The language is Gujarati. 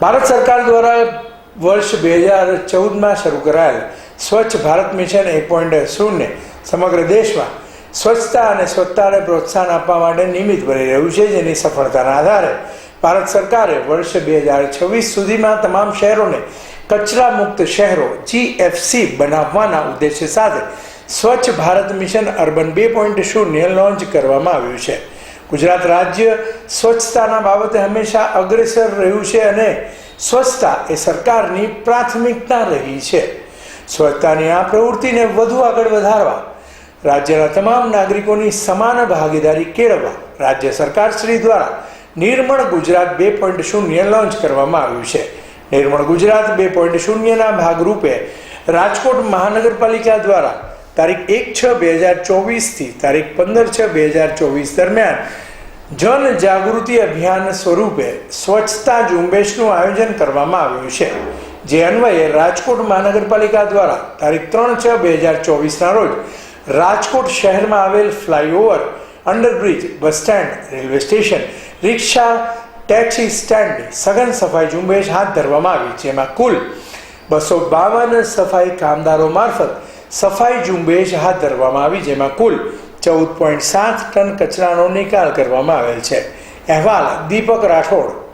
ભારત સરકાર દ્વારા વર્ષ બે હજાર ચૌદમાં શરૂ કરાયેલ સ્વચ્છ ભારત મિશન એક પોઈન્ટ શૂન્ય સમગ્ર દેશમાં સ્વચ્છતા અને સ્વચ્છતાને પ્રોત્સાહન આપવા માટે નિયમિત બની રહ્યું છે, જેની સફળતાના આધારે ભારત સરકારે વર્ષ બે હજાર છવ્વીસ સુધીમાં તમામ શહેરોને કચરા મુક્ત શહેરો જીએફસી બનાવવાના ઉદ્દેશ્ય સાથે સ્વચ્છ ભારત મિશન અર્બન બે પોઈન્ટ શૂન્ય લોન્ચ કરવામાં આવ્યું છે. ગુજરાત રાજ્ય સ્વચ્છતાના બાબતે હંમેશા અગ્રેસર રહ્યું છે અને સ્વચ્છતા એ સરકારની પ્રાથમિકતા રહી છે. સ્વચ્છતાની આ પ્રવૃત્તિને વધુ આગળ વધારવા, રાજ્યના તમામ નાગરિકોની સમાન ભાગીદારી કેળવવા, રાજ્ય સરકાર શ્રી દ્વારા નિર્મળ ગુજરાત બે પોઈન્ટ શૂન્ય લોન્ચ કરવામાં આવ્યું છે. નિર્મળ ગુજરાત બે પોઈન્ટ શૂન્યના ભાગરૂપે રાજકોટ મહાનગરપાલિકા દ્વારા તારીખ એક છ બે હજાર ચોવીસથી તારીખ પંદર છ બે હજાર ચોવીસ દરમિયાન જન જાગૃતિ અભિયાન સ્વરૂપે સ્વચ્છતા ઝુંબેશનું આયોજન કરવામાં આવ્યું છે. જે અન્વયે રાજકોટ મહાનગરપાલિકા દ્વારા તારીખ ત્રણ છ બે હજાર ચોવીસના રોજ રાજકોટ શહેરમાં આવેલ flyover, underbridge, bus stand, railway station, rickshaw, taxi સ્ટેન્ડની સઘન સફાઈ ઝુંબેશ હાથ ધરવામાં આવી જેમાં કુલ બસો બાવન સફાઈ કામદારો મારફત સફાઈ ઝુંબેશ હાથ ધરવામાં આવી, જેમાં કુલ ચૌદ પોઈન્ટ સાત ટન કચરાનો નિકાલ કરવામાં આવેલ છે. અહેવાલ દીપક રાઠોડ.